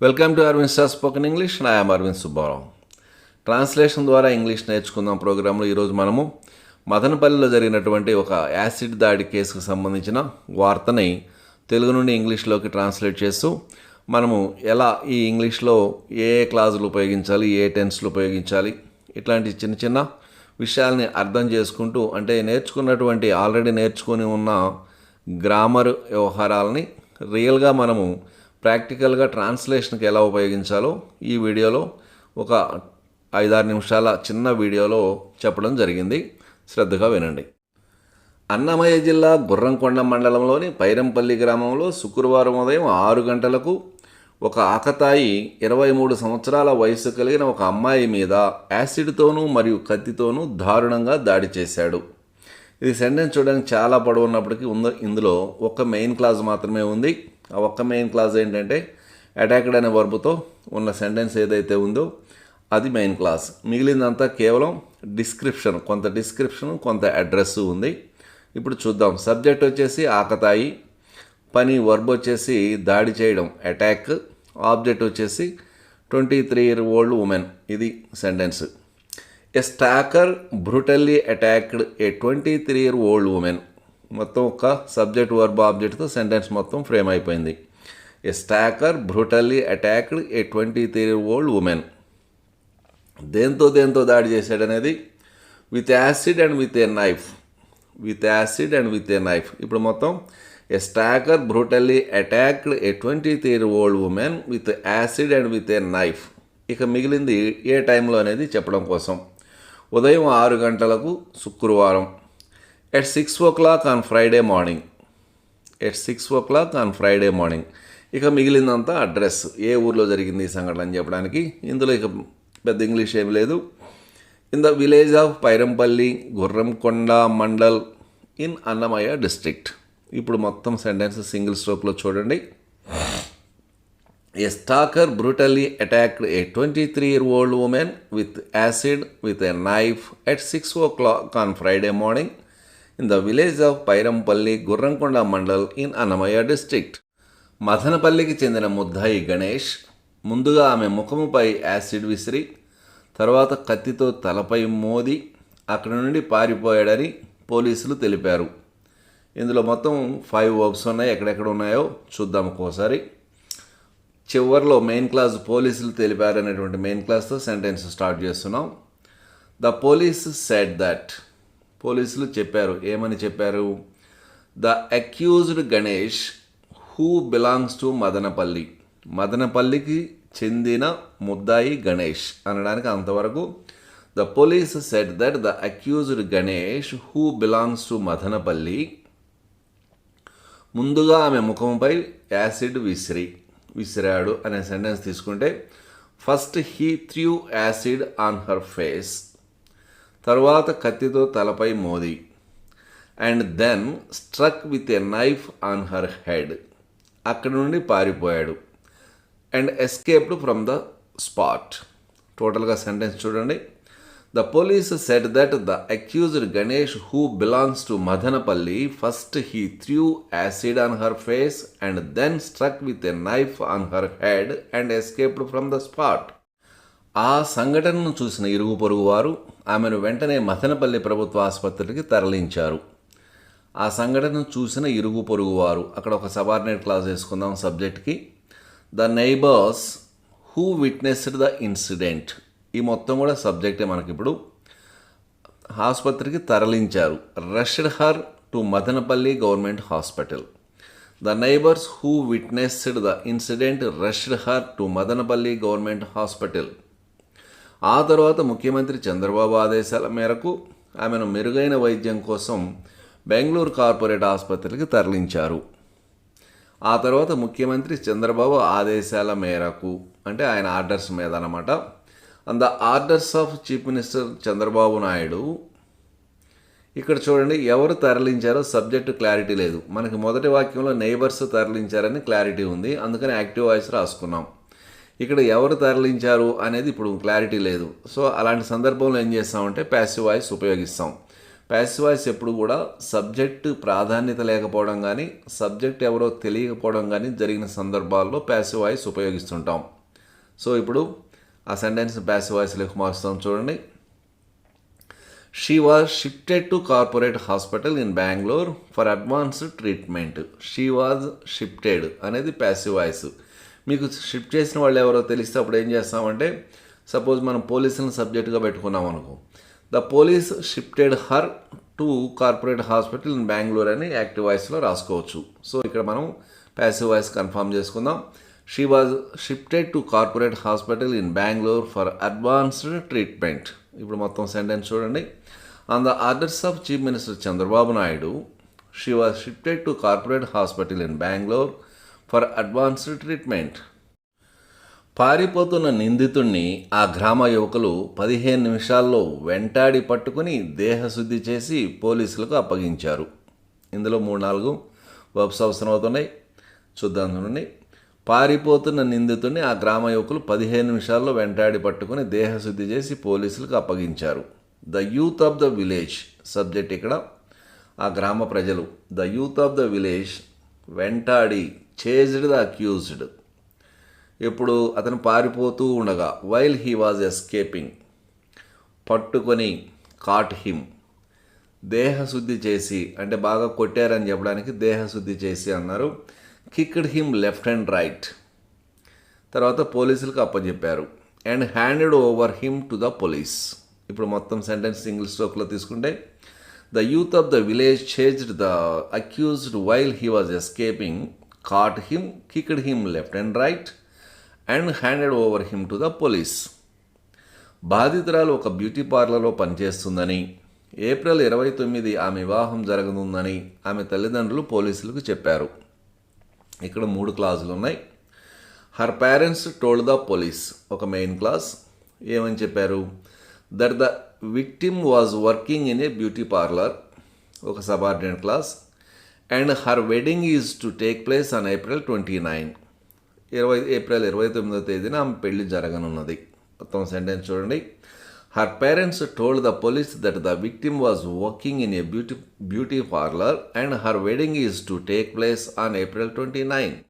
Welcome to Aravind sir spoken English నా am Arvind Subbarao translation ద్వారా English నేర్చుకుందాం ప్రోగ్రాంలో ఈరోజు మనము మదనపల్లిలో జరిగినటువంటి ఒక యాసిడ్ దాడి కేసుకు సంబంధించిన వార్తని తెలుగు నుండి ఇంగ్లీష్లోకి ట్రాన్స్లేట్ చేస్తూ మనము ఎలా ఈ ఇంగ్లీష్లో ఏ ఏ క్లాజులు ఉపయోగించాలి ఏ టెన్స్లు ఉపయోగించాలి ఇట్లాంటి చిన్న చిన్న విషయాల్ని అర్థం చేసుకుంటూ అంటే నేర్చుకున్నటువంటి ఆల్రెడీ నేర్చుకొని ఉన్న గ్రామర్ వ్యవహారాలని రియల్గా మనము ప్రాక్టికల్గా ట్రాన్స్లేషన్కి ఎలా ఉపయోగించాలో ఈ వీడియోలో ఒక ఐదారు నిమిషాల చిన్న వీడియోలో చెప్పడం జరిగింది. శ్రద్ధగా వినండి. అన్నమయ్య జిల్లా గుర్రంకొండ మండలంలోని పైరంపల్లి గ్రామంలో శుక్రవారం ఉదయం ఆరు గంటలకు ఒక ఆకతాయి ఇరవై మూడు సంవత్సరాల వయసు కలిగిన ఒక అమ్మాయి మీద యాసిడ్తోనూ మరియు కత్తితోనూ దారుణంగా దాడి చేశాడు. ఇది సెంటెన్స్ చూడడానికి చాలా పొడవున్నప్పటికీ ఉంది ఉందో ఇందులో ఒక్క మెయిన్ క్లాజ్ మాత్రమే ఉంది. ఆ ఒక్క మెయిన్ క్లాజ్ ఏంటంటే అటాక్డ్ అనే వర్బుతో ఉన్న సెంటెన్స్ ఏదైతే ఉందో అది మెయిన్ క్లాస్ మిగిలిందంతా కేవలం డిస్క్రిప్షన్ కొంత డిస్క్రిప్షన్ కొంత అడ్రస్ ఉంది. ఇప్పుడు చూద్దాం. సబ్జెక్ట్ వచ్చేసి ఆకతాయి పని వర్బ్ వచ్చేసి దాడి చేయడం అటాక్ ఆబ్జెక్ట్ వచ్చేసి twenty three year old woman ఇది sentence a stalker brutally attacked a twenty three year old woman మొత్తం ఒక సబ్జెక్ట్ వర్బ్ ఆబ్జెక్ట్తో సెంటెన్స్ మొత్తం ఫ్రేమ్ అయిపోయింది. A stalker brutally attacked a twenty three old woman దేంతో దేంతో దాడి చేశాడనేది with acid and with a knife with acid and with a knife ఇప్పుడు మొత్తం a stalker brutally attacked a twenty three old woman with acid and with a knife ఇక మిగిలింది ఏ టైంలో అనేది చెప్పడం కోసం. ఉదయం ఆరు గంటలకు శుక్రవారం. At six o'clock on Friday morning at six o'clock on Friday morning ఇక మిగిలిందంతా అడ్రస్ ఏ ఊర్లో జరిగింది ఈ సంఘటన అని చెప్పడానికి ఇందులో ఇక పెద్ద ఇంగ్లీష్ ఏమి లేదు. In the village of Pairampalli Gurramkonda mandal in Annamayya district ఇప్పుడు మొత్తం సెంటెన్స్ సింగిల్ స్ట్రోక్లో చూడండి. A stalker brutally attacked a twenty three year old woman with acid with a knife at six o'clock on Friday morning in the village of Pairampalli Gurramkonda mandal in Annamayya district మదనపల్లికి చెందిన ముద్దాయి గణేష్ ముందుగా ఆమె ముఖముపై acid విసిరి తర్వాత కత్తితో తలపై మోది అక్కడి నుండి పారిపోయాడని పోలీసులు తెలిపారు. ఇందులో మొత్తం ఫైవ్ వర్బ్స్ ఉన్నాయి. ఎక్కడెక్కడ ఉన్నాయో చూద్దాం ఒక్కోసారి. చివరిలో మెయిన్ క్లాస్ పోలీసులు తెలిపారు అనేటువంటి మెయిన్ క్లాస్తో సెంటెన్స్ స్టార్ట్ చేస్తున్నాం. ద పోలీస్ సెడ్ దట్ పోలీసులు చెప్పారు. ఏమని చెప్పారు? The accused Ganesh who belongs to Madanapalle. మదనపల్లికి చెందిన ముద్దాయి గణేష్ అనడానికి అంతవరకు the police said that the accused Ganesh who belongs to Madanapalle. ముందుగా ఆమె ముఖంపై యాసిడ్ విసిరి విసిరాడు అనే సెంటెన్స్ తీసుకుంటే first he threw acid on her face తర్వాత కత్తితో తలపై Modi. And then struck with a knife on her head. అక్కడి నుండి పారిపోయాడు. And escaped from the spot. టోటల్గా సెంటెన్స్ చూడండి. The police said that the accused Ganesh who belongs to Madanapalle first he threw acid on her face and then struck with a knife on her head and escaped from the spot. ఆ సంఘటనను చూసిన ఇరుగు పొరుగు వారు ఆమెను వెంటనే మదనపల్లి ప్రభుత్వ ఆసుపత్రికి తరలించారు. ఆ సంఘటనను చూసిన ఇరుగు పొరుగు వారు అక్కడ ఒక సబార్డినేట్ క్లాస్ వేసుకుందాం సబ్జెక్ట్కి. The neighbours who witnessed the incident. ఈ మొత్తం కూడా సబ్జెక్టే మనకి ఇప్పుడు ఆసుపత్రికి తరలించారు. Rushed her to Madanapalle government hospital. The neighbours who witnessed the incident rushed her to Madanapalle government hospital. ఆ తర్వాత ముఖ్యమంత్రి చంద్రబాబు ఆదేశాల మేరకు ఆమెను మెరుగైన వైద్యం కోసం బెంగళూరు కార్పొరేట్ ఆసుపత్రికి తరలించారు. ఆ తర్వాత ముఖ్యమంత్రి చంద్రబాబు ఆదేశాల మేరకు అంటే ఆయన ఆర్డర్స్ మీద అనమాట and the orders of chief minister Chandrababu Naidu ఇక్కడ చూడండి ఎవరు తరలించారో సబ్జెక్టు క్లారిటీ లేదు. మనకి మొదటి వాక్యంలో నైబర్స్ తరలించారని క్లారిటీ ఉంది. అందుకని యాక్టివ్ వాయిస్ రాసుకున్నాం. ఇక్కడ ఎవరు తరలించారు అనేది ఇప్పుడు క్లారిటీ లేదు. సో అలాంటి సందర్భంలో ఏం చేస్తామంటే ప్యాసివ్ వాయిస్ ఉపయోగిస్తాం. ప్యాసివ్ వాయిస్ ఎప్పుడు కూడా సబ్జెక్ట్ ప్రాధాన్యత లేకపోవడం కానీ సబ్జెక్ట్ ఎవరో తెలియకపోవడం కానీ జరిగిన సందర్భాల్లో ప్యాసివ్ వాయిస్ ఉపయోగిస్తుంటాం. సో ఇప్పుడు ఆ సెంటెన్స్ ప్యాసివ్ వాయిస్లోకి మార్చుతాం చూడండి. She was shifted to corporate hospital in Bengaluru for advanced treatment she was shifted అనేది ప్యాసివ్ వాయిస్ మీకు షిఫ్ట్ చేసిన వాళ్ళు ఎవరో తెలిస్తే అప్పుడు ఏం చేస్తామంటే సపోజ్ మనం పోలీసులను సబ్జెక్టుగా పెట్టుకున్నాం అనుకో. The police shifted her to corporate hospital in Bengaluru అని యాక్టివ్ వాయిస్లో రాసుకోవచ్చు. సో ఇక్కడ మనం ప్యాసివ్ వాయిస్ కన్ఫర్మ్ చేసుకుందాం. She was shifted to corporate hospital in Bengaluru for advanced treatment ఇప్పుడు మొత్తం సెంటెన్స్ చూడండి. On the orders of chief minister Chandrababu Naidu she was shifted to corporate hospital in Bengaluru for advanced treatment. పారిపోతున్న నిందితుణ్ణి ఆ గ్రామ యువకులు పదిహేను నిమిషాల్లో వెంటాడి పట్టుకుని దేహశుద్ధి చేసి పోలీసులకు అప్పగించారు. ఇందులో మూడు నాలుగు వర్బ్స్ అవసరం అవుతున్నాయి. చూద్దాం చూడండి. పారిపోతున్న నిందితుడిని ఆ గ్రామ యువకులు పదిహేను నిమిషాల్లో వెంటాడి పట్టుకుని దేహశుద్ధి చేసి పోలీసులకు అప్పగించారు. The youth of the village subject ఇక్కడ. ఆ గ్రామ ప్రజలు. The youth of the village వెంటాడి చేజ్డ్ ద అక్యూజ్డ్. ఇప్పుడు అతను పారిపోతూ ఉండగా వైల్ హీ వాజ్ ఎస్కేపింగ్ పట్టుకొని కాట్ హిమ్ దేహశుద్ధి చేసి అంటే బాగా కొట్టారని చెప్పడానికి దేహశుద్ధి చేసి అన్నారు. Kicked him left and right తర్వాత పోలీసులకు అప్పచెప్పారు and handed over him to the police ఇప్పుడు మొత్తం సెంటెన్స్ సింగిల్ స్ట్రోక్లో తీసుకుంటే the youth of the village chased the accused while he was escaping caught him kicked him left and right and handed over him to the police బాధితురాలు ఒక beauty పార్లర్లో పనిచేస్తుందని April ఇరవై తొమ్మిది ఆమె వివాహం జరగనుందని ఆమె తల్లిదండ్రులు పోలీసులకు చెప్పారు. ఇక్కడ మూడు క్లాజులు ఉన్నాయి. Her parents told the police ఒక మెయిన్ క్లాస్ ఏమని చెప్పారు? That the victim was working in a beauty parlour ఒక subordinate clause and her wedding is to take place on April twenty nine ఇరవై ఏప్రిల్ ఇరవై తొమ్మిదో తేదీన ఆమె పెళ్ళి జరగనున్నది. మొత్తం సెంటెన్స్ చూడండి. Her parents told the police that the victim was working in a beauty beauty parlour and her wedding is to take place on April twenty nine